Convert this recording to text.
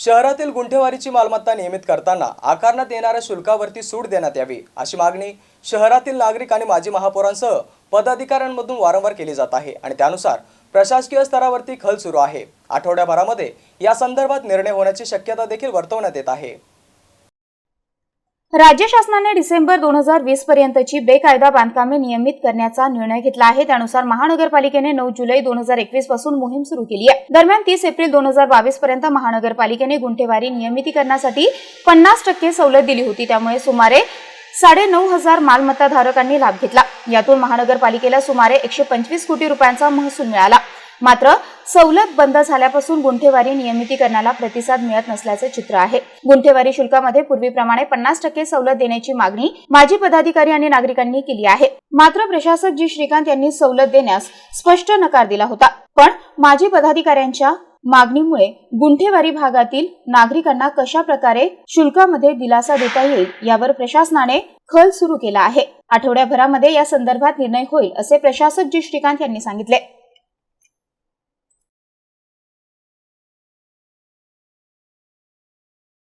शहरातील गुंठेवारीची मालमत्ता नियमित करताना आकारण्यात येणाऱ्या शुल्कावरती सूट देण्यात यावी अशी मागणी शहरातील नागरिक आणि माजी महापौरांसह पदाधिकाऱ्यांमधून वारंवार केली जात आहे आणि त्यानुसार प्रशासकीय स्तरावरती खल सुरू आहे. आठवड्याभरामध्ये या संदर्भात निर्णय होण्याची शक्यता देखील वर्तवण्यात येत आहे. राज्य शासनाने डिसेंबर दोन हजार वीस पर्यंतची बेकायदा बांधकामे नियमित करण्याचा निर्णय घेतला आहे. त्यानुसार महानगरपालिकेने नऊ जुलै दोन हजार एकवीसपासून मोहीम सुरू केली आहे. दरम्यान तीस एप्रिल दोन हजार बावीस पर्यंत महानगरपालिकेने गुंठेवारी नियमितीकरणासाठी पन्नास टक्के सवलत दिली होती. त्यामुळे सुमारे साडे नऊ हजार मालमत्ताधारकांनी लाभ घेतला. यातून महानगरपालिकेला सुमारे एकशे पंचवीस कोटी रुपयांचा महसूल मिळाला. मात्र सवलत बंद झाल्यापासून गुंठेवारी नियमितीकरणाला प्रतिसाद मिळत नसल्याचे चित्र आहे. गुंठेवारी शुल्कामध्ये पूर्वीप्रमाणे पन्नास टक्के सवलत देण्याची मागणी माजी पदाधिकारी आणि नागरिकांनी केली आहे. मात्र प्रशासक जी. श्रीकांत यांनी सवलत देण्यास स्पष्ट नकार दिला होता. पण माजी पदाधिकाऱ्यांच्या मागणीमुळे गुंठेवारी भागातील नागरिकांना कशा प्रकारे शुल्कामध्ये दिलासा देता येईल यावर प्रशासनाने खल सुरू केला आहे. आठवड्याभरामध्ये या संदर्भात निर्णय होईल असे प्रशासक जी. श्रीकांत यांनी सांगितले.